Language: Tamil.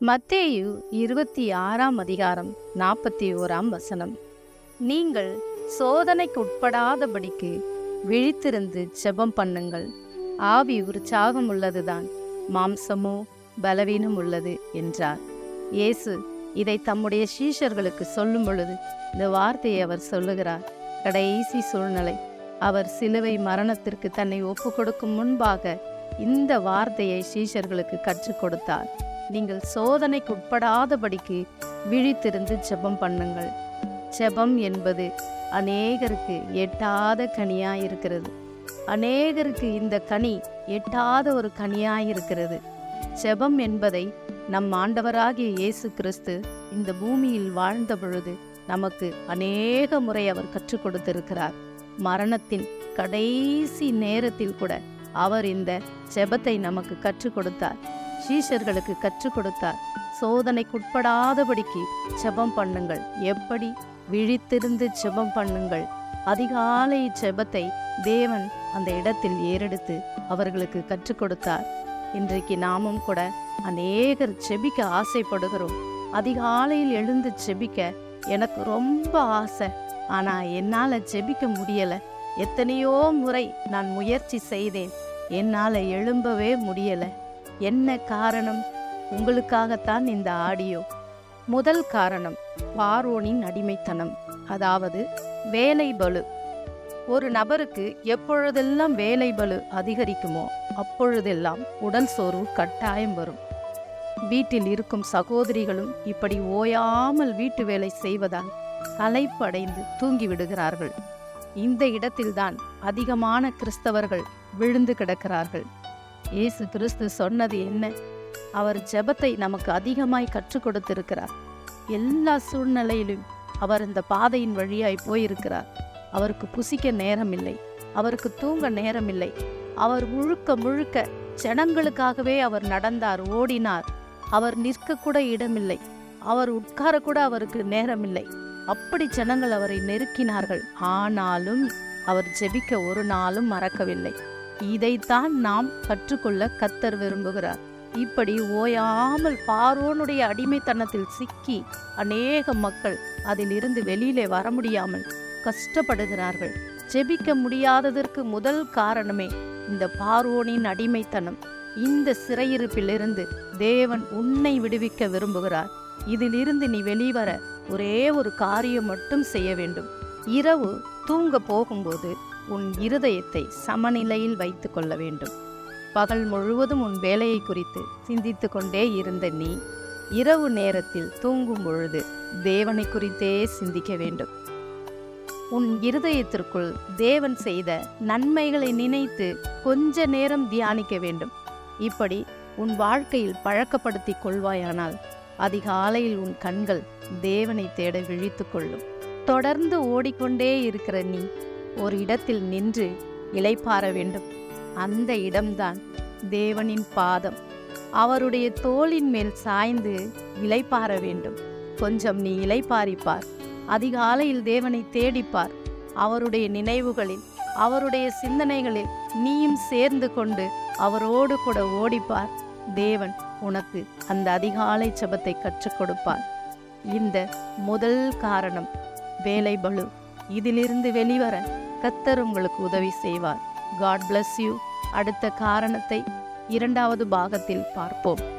மத்தேயு இருபத்தி ஆறாம் அதிகாரம் நாற்பத்தி ஓராம் வசனம். நீங்கள் சோதனைக்கு உட்படாதபடிக்கு விழித்திருந்து ஜெபம் பண்ணுங்கள். ஆவி உற்சாகம் உள்ளதுதான் மாம்சமோ பலவீனம் உள்ளது என்றார். இயேசு இதை தம்முடைய சீஷர்களுக்கு சொல்லும் பொழுது இந்த வார்த்தையை அவர் சொல்லுகிறார். கடைசி சூழ்நிலை. அவர் சிலுவை மரணத்திற்கு தன்னை ஒப்பு கொடுக்கும் முன்பாக இந்த வார்த்தையை சீஷர்களுக்கு கற்றுக் கொடுத்தார். நீங்கள் சோதனைக்கு உட்படாதபடிக்கு விழித்திருந்து ஜெபம் பண்ணுங்கள். ஜெபம் என்பது அநேகருக்கு எட்டாத கனியாக இருக்கிறது அநேகருக்கு இந்த கனி எட்டாத ஒரு கனியாக இருக்கிறது ஜெபம் என்பதை நம் ஆண்டவராகிய இயேசு கிறிஸ்து இந்த பூமியில் வாழ்ந்த பொழுது நமக்கு அநேக முறை அவர் கற்றுக் கொடுத்திருக்கிறார். மரணத்தின் கடைசி நேரத்தில் கூட அவர் இந்த ஜெபத்தை நமக்கு கற்றுக் கொடுத்தார். சீஷர்களுக்கு கற்றுக் கொடுத்தார். சோதனைக்குட்படாதபடிக்கு ஜெபம் பண்ணுங்கள். எப்படி? விழித்திருந்து ஜெபம் பண்ணுங்கள். அதிகாலை ஜெபத்தை தேவன் அந்த இடத்தில் ஏறெடுத்து அவர்களுக்கு கற்றுக் கொடுத்தார். இன்றைக்கு நாமும் கூட அநேகர் ஜெபிக்க ஆசைப்படுகிறோம். அதிகாலையில் எழுந்து ஜெபிக்க எனக்கு ரொம்ப ஆசை. ஆனால் என்னால் ஜெபிக்க முடியலை. எத்தனையோ முறை நான் முயற்சி செய்தேன். என்னால் எழும்பவே முடியலை. என்ன காரணம்? உங்களுக்காகத்தான் இந்த ஆடியோ. முதல் காரணம் பார்வோனின் அடிமைத்தனம். அதாவது வேலை பலு ஒரு நபருக்கு எப்பொழுதெல்லாம் வேலை பலு அதிகரிக்குமோ அப்பொழுதெல்லாம் உடல் சோர்வு கட்டாயம் வரும். வீட்டில் இருக்கும் சகோதரிகளும் இப்படி ஓயாமல் வீட்டு வேலை செய்வதால் களைப்படைந்து தூங்கிவிடுகிறார்கள் இந்த இடத்தில்தான் அதிகமான கிறிஸ்தவர்கள் விழுந்து கிடக்கிறார்கள். இயேசு கிறிஸ்து சொன்னது என்ன? அவர் ஜெபத்தை நமக்கு அதிகமாய் கற்றுக் கொடுத்திருக்கிறார். எல்லா சூழ்நிலையிலும் அவர் இந்த பாதையின் வழியாய் போயிருக்கிறார். அவருக்கு புசிக்க நேரமில்லை. அவருக்கு தூங்க நேரமில்லை. அவர் முழுக்க முழுக்க ஜனங்களுக்காகவே அவர் நடந்தார் ஓடினார். அவர் நிற்கக்கூட இடமில்லை. அவர் உட்கார கூட அவருக்கு நேரமில்லை. அப்படி ஜனங்கள் அவரை நெருக்கினார்கள். ஆனாலும் அவர் ஜெபிக்க ஒரு நாளும் மறக்கவில்லை. இதைத்தான் நாம் கற்றுக்கொள்ள கத்தர் விரும்புகிறார். இப்படி ஓயாமல் பார்வோனுடைய அடிமைத்தனத்தில் சிக்கி அநேக மக்கள் அதிலிருந்து வெளியிலே வர முடியாமல் கஷ்டப்படுகிறார்கள். ஜெபிக்க முடியாததற்கு முதல் காரணமே இந்த பார்வோனின் அடிமைத்தனம். இந்த சிறையிருப்பிலிருந்து தேவன் உன்னை விடுவிக்க விரும்புகிறார். இதிலிருந்து நீ வெளிவர ஒரே ஒரு காரியம் மட்டும் செய்ய வேண்டும். இரவு தூங்க போகும்போது உன் இருதயத்தை சமநிலையில் வைத்து கொள்ள வேண்டும். பகல் முழுவதும் உன் வேலையை குறித்து சிந்தித்து கொண்டே இருந்த நீ இரவு நேரத்தில் தூங்கும் பொழுது தேவனை குறித்தே சிந்திக்க வேண்டும். உன் இருதயத்திற்குள் தேவன் செய்த நன்மைகளை நினைத்து கொஞ்ச நேரம் தியானிக்க வேண்டும். இப்படி உன் வாழ்க்கையில் பழக்கப்படுத்தி கொள்வாயானால் அதிகாலையில் உன் கண்கள் தேவனை தேட விழித்து கொள்ளும். தொடர்ந்து ஓடிக்கொண்டே இருக்கிற நீ ஒரு இடத்தில் நின்று இளைப்பாற வேண்டும். அந்த இடம்தான் தேவனின் பாதம். அவருடைய தோளின் மேல் சாய்ந்து இளைப்பாற வேண்டும். கொஞ்சம் நீ இலைப்பாரிப்பார் அதிகாலையில் தேவனை தேடிப்பார். அவருடைய நினைவுகளில் அவருடைய சிந்தனைகளில் நீயும் சேர்ந்து கொண்டு அவரோடு கூட ஓடிப்பார். தேவன் உனக்கு அந்த அதிகாலை ஜெபத்தை கற்றுக் கொடுப்பார். இந்த முதல் காரணம் வேலை பலு இதிலிருந்து வெளிவர கத்தர் உங்களுக்கு உதவி செய்வார். காட் பிளஸ் யூ அடுத்த காரணத்தை இரண்டாவது பாகத்தில் பார்ப்போம்.